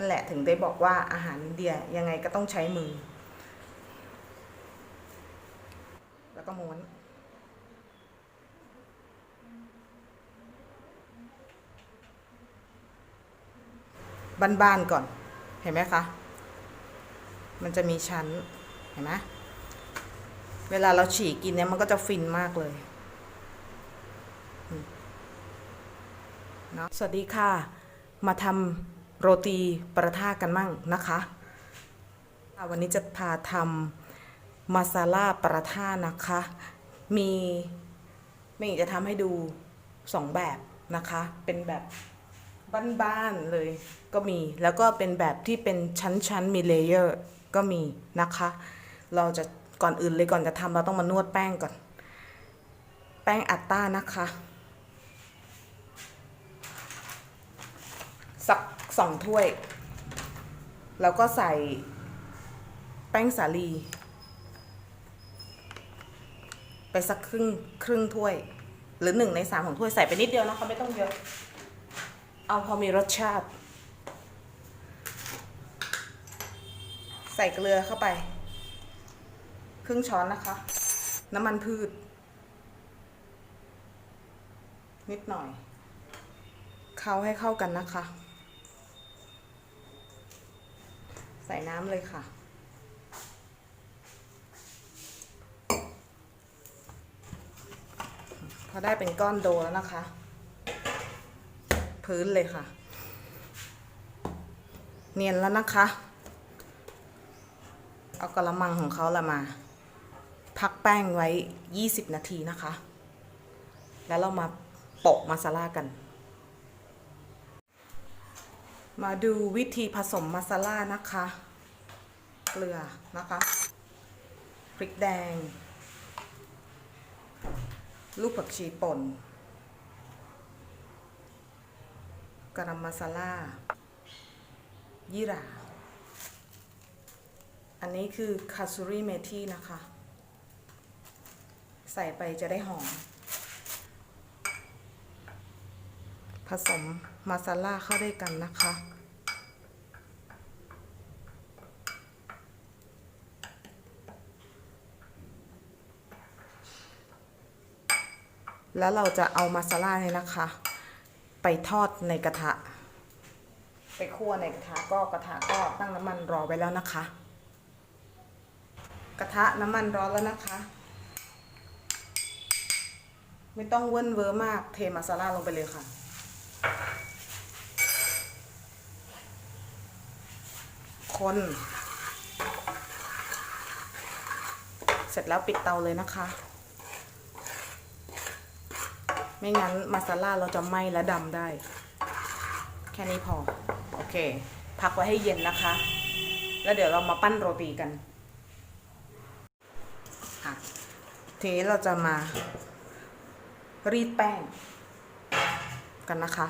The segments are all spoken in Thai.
นั่นแหละถึงได้บอกว่าอาหารอินเดียยังไงก็ต้องใช้มือ แล้วก็ม้วนบ้านๆก่อน เห็นไหมคะ มันจะมีชั้น เห็นไหมเวลาเราฉีกกินเนี่ยมันก็จะฟินมากเลยเนาะสวัสดีค่ะ มาทำ โรตีปราทากันมั่งนะคะ วันนี้จะพาทำมาซาลาปราทานะคะ มีไม่จะทำให้ดูสองแบบนะคะ เป็นแบบบ้านๆเลยก็มี แล้วก็เป็นแบบที่เป็นชั้นๆมีเลเยอร์ก็มีนะคะ เราจะก่อนอื่นเลยก่อนจะทำเราต้องมานวดแป้งก่อน แป้งอัตตานะคะ สองถ้วย แล้วก็ใส่แป้งสาลี ไปสักครึ่งครึ่งถ้วย หรือหนึ่งในสามของถ้วยใส่ไปนิดเดียวนะคะไม่ต้องเยอะ เอาพอมีรสชาติ ใส่เกลือเข้าไป ครึ่งช้อนนะคะ น้ำมันพืช นิดหน่อยเข้าให้เข้ากันนะคะ ใส่น้ำเลยค่ะ พอได้เป็นก้อนโดแล้วนะคะ พื้นเลยค่ะ เนียนแล้วนะคะ เอากระมังของเขาละมา พักแป้งไว้ 20 นาทีนะคะ แล้วเรามาโปะมาซาลากัน มาดูวิธีผสมมาซาลานะคะ เกลือนะคะ พริกแดง ลูกผักชีป่นกรัมมาซาลายี่หร่า อันนี้คือคาซูริเมทีนะคะ ใส่ไปจะได้หอม ผสม มาซาลาเข้าด้วยกันนะคะ แล้วเราจะเอามาซาลาเนี่ยนะคะ ไปทอดในกระทะ ไปคั่วในกระทะก็กระทะก็ตั้งน้ำมันรอไว้แล้วนะคะ กระทะน้ำมันร้อนแล้วนะคะ ไม่ต้องเว้นเวอร์มาก เทมาซาลาลงไปเลยค่ะ คน เสร็จแล้วปิดเตาเลยนะคะ ไม่งั้นมาซาล่าเราจะไหม้และดำได้ แค่นี้พอ โอเค พักไว้ให้เย็นนะคะ แล้วเดี๋ยวเรามาปั้นโรตีกันอะทีนี้เราจะมารีดแป้งกันนะคะ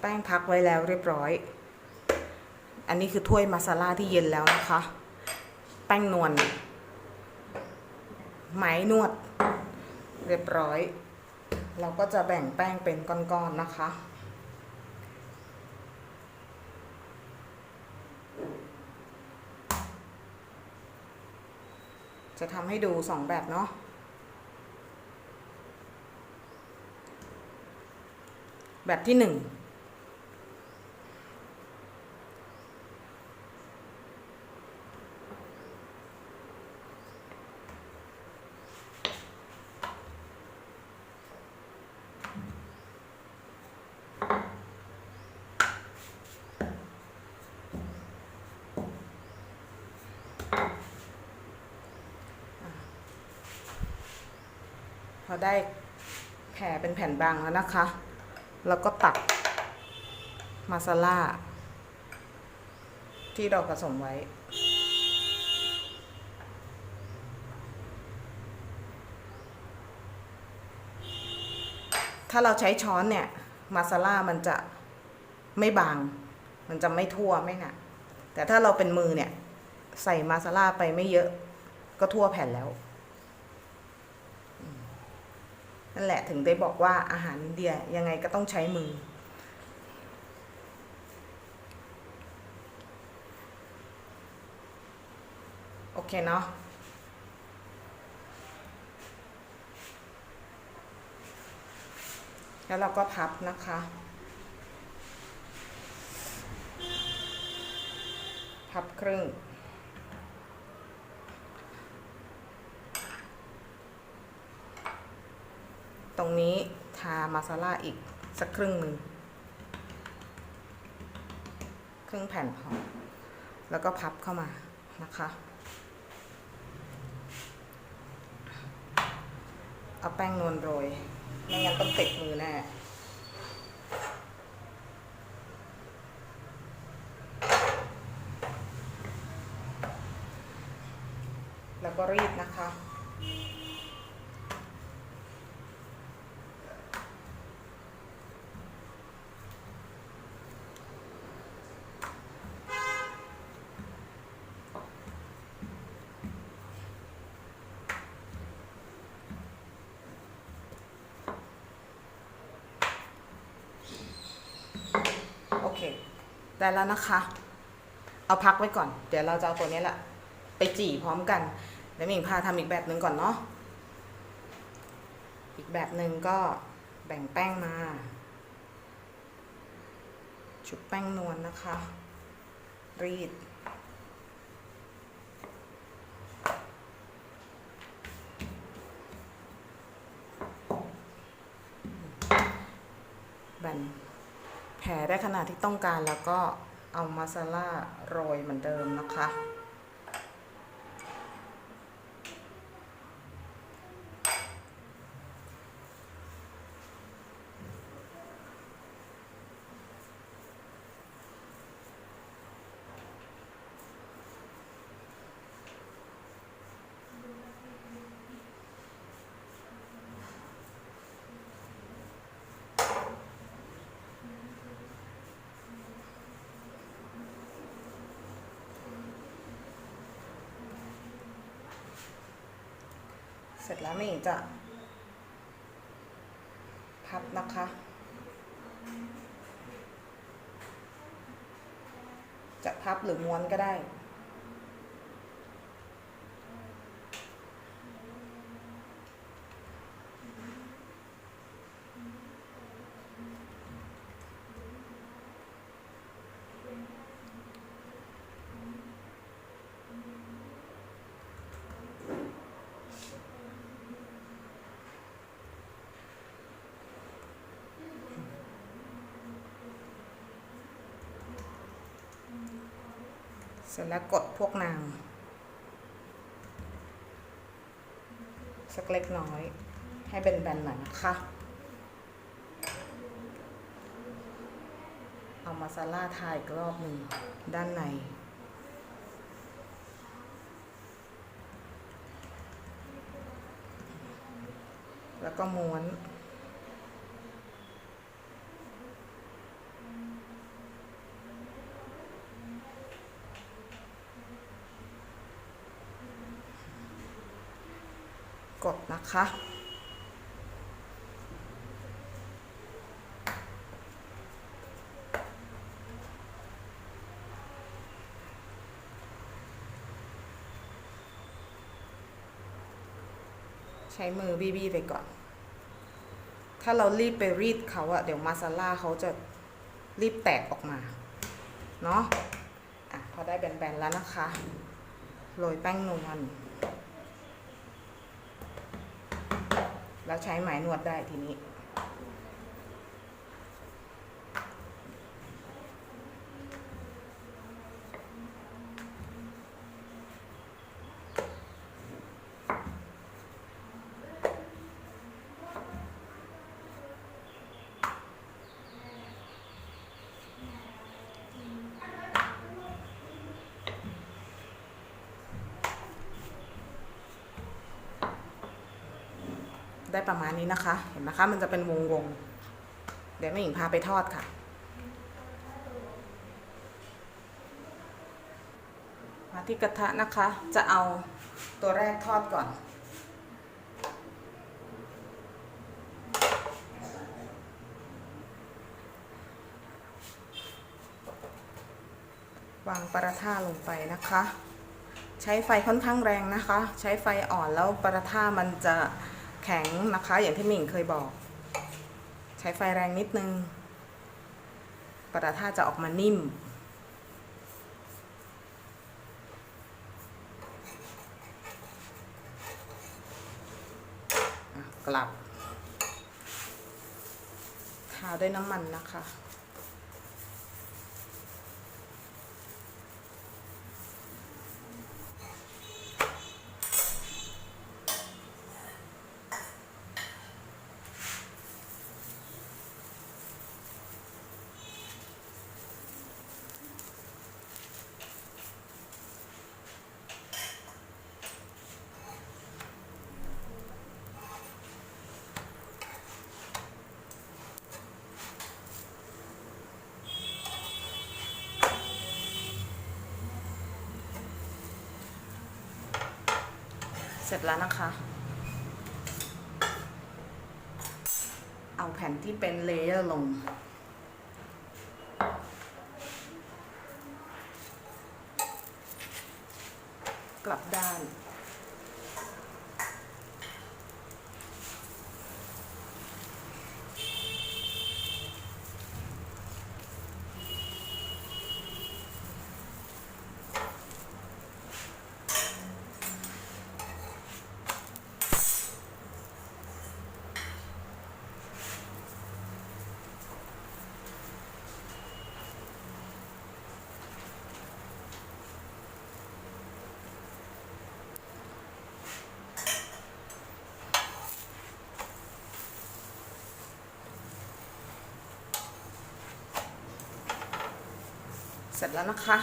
แป้งพักไว้แล้วเรียบร้อย อันนี้คือถ้วยมาซาล่าที่เย็นแล้วนะคะ แป้งนวลไหมนวด เรียบร้อย เราก็จะแบ่งแป้งเป็นก้อนๆนะคะจะทำให้ดูสองแบบเนาะ แบบที่หนึ่ง พอได้แผ่เป็นแผ่นบางแล้วนะคะ แล้วก็ตักมาซาล่า ที่เราผสมไว้ถ้าเราใช้ช้อนเนี่ย มาซาร่ามันจะไม่บาง มันจะไม่ทั่วไม่หนัแต่ถ้าเราเป็นมือเนี่ย ใส่มาซาร่าไปไม่เยอะ ก็ทั่วแผ่นแล้ว นั่นแหละถึงได้บอกว่าอาหารอินเดียยังไงก็ต้องใช้มือ โอเคเนาะ แล้วเราก็พับนะคะ พับครึ่ง ตรงนี้ทามาซาล่าอีกสักครึ่งหนึ่งครึ่งแผ่นพอแล้วก็พับเข้ามานะคะเอาแป้งนวลโรย ไม่งั้นต้องติดมือแน่แล้วก็รีดนะคะ โอเค ได้แล้วนะคะ เอาพักไว้ก่อน เดี๋ยวเราจะเอาตัวนี้แหละไปจี่พร้อมกันเดี๋ยวมิงพาทำอีกแบบหนึ่งก่อนเนาะอีกแบบหนึ่งก็แบ่งแป้งมาชุบแป้งนวลนะคะ รีด แบน แผ่ได้ขนาดที่ต้องการแล้วก็เอามาซาล่าโรยเหมือนเดิมนะคะ เสร็จแล้วไม่หญิงจะพับนะคะ จะพับหรือม้วนก็ได้ เสร็จแล้วกดพวกนาง สักเล็กน้อย ให้เป็นแบนๆหน่อยนะคะ เอามาซาล่าทาอีกรอบหนึ่งด้านในแล้วก็ม้วน กด นะคะ ใช้มือบี้ๆไปก่อน ถ้าเรารีบไปรีดเขาอะเดี๋ยวมาซาล่าเขาจะรีบแตกออกมา เนาะอะพอได้แบนๆแล้วนะคะ โรยแป้งนวล เราใช้ไหมนวดได้ทีนี้ ได้ประมาณนี้นะคะ เห็นไหมคะ มันจะเป็นวงวงๆเดี๋ยวแม่หญิงพาไปทอดค่ะ มาที่กระทะนะคะ จะเอาตัวแรกทอดก่อน วางปลาท่าลงไปนะคะ ใช้ไฟค่อนข้างแรงนะคะ ใช้ไฟอ่อนแล้วปลาท่ามันจะ แข็งนะคะ อย่างที่มิ่งเคยบอก ใช้ไฟแรงนิดนึงปลาท่าจะออกมานิ่ม กลับทาด้วยน้ำมันนะคะ ร็จแล้วนะคะ เอาแผ่นที่เป็นเลเยอร์ลง กลับด้าน ร็จแล้วนะคะ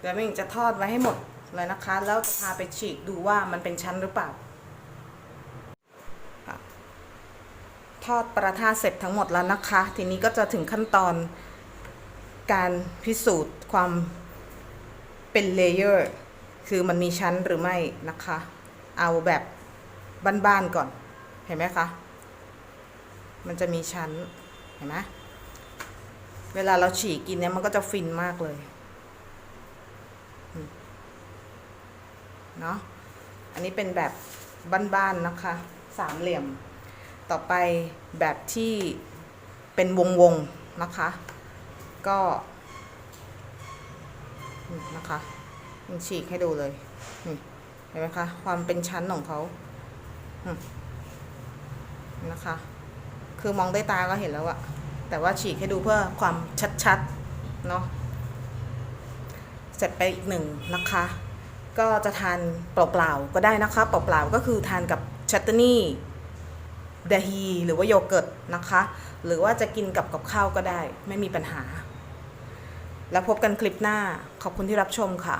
เดี๋ยวมิงจะทอดไว้ให้หมดเลยนะคะ แล้วจะพาไปฉีกดูว่ามันเป็นชั้นหรือเปล่า ทอดปลาท่าเสร็จทั้งหมดแล้วนะคะ ทีนี้ก็จะถึงขั้นตอนการพิสูจน์ความเป็นเลเยอร์คือมันมีชั้นหรือไม่นะคะ เอาแบบบ้านๆก่อน เห็นไหมคะ มันจะมีชั้น เห็นไหม เวลาเราฉีกกินเนี่ยมันก็จะฟินมากเลยเนาะอันนี้เป็นแบบบ้านๆนะคะ สามเหลี่ยม ต่อไปแบบที่เป็นวงๆนะคะ ก็นะคะมันฉีกให้ดูเลยเห็นไหมคะ ความเป็นชั้นของเขานะคะ คือมองด้วยตาก็เห็นแล้วอะ แต่ว่าฉีกให้ดูเพื่อความชัดๆเนาะเสร็จไปอีกหนึ่งนะคะ ก็จะทานเปล่าๆก็ได้นะคะเปล่าๆก็คือทานกับชัตเตอร์นี่ดาฮีหรือว่าโยเกิร์ตนะคะ หรือว่าจะกินกับกับข้าวก็ได้ไม่มีปัญหา แล้วพบกันคลิปหน้าขอบคุณที่รับชมค่ะ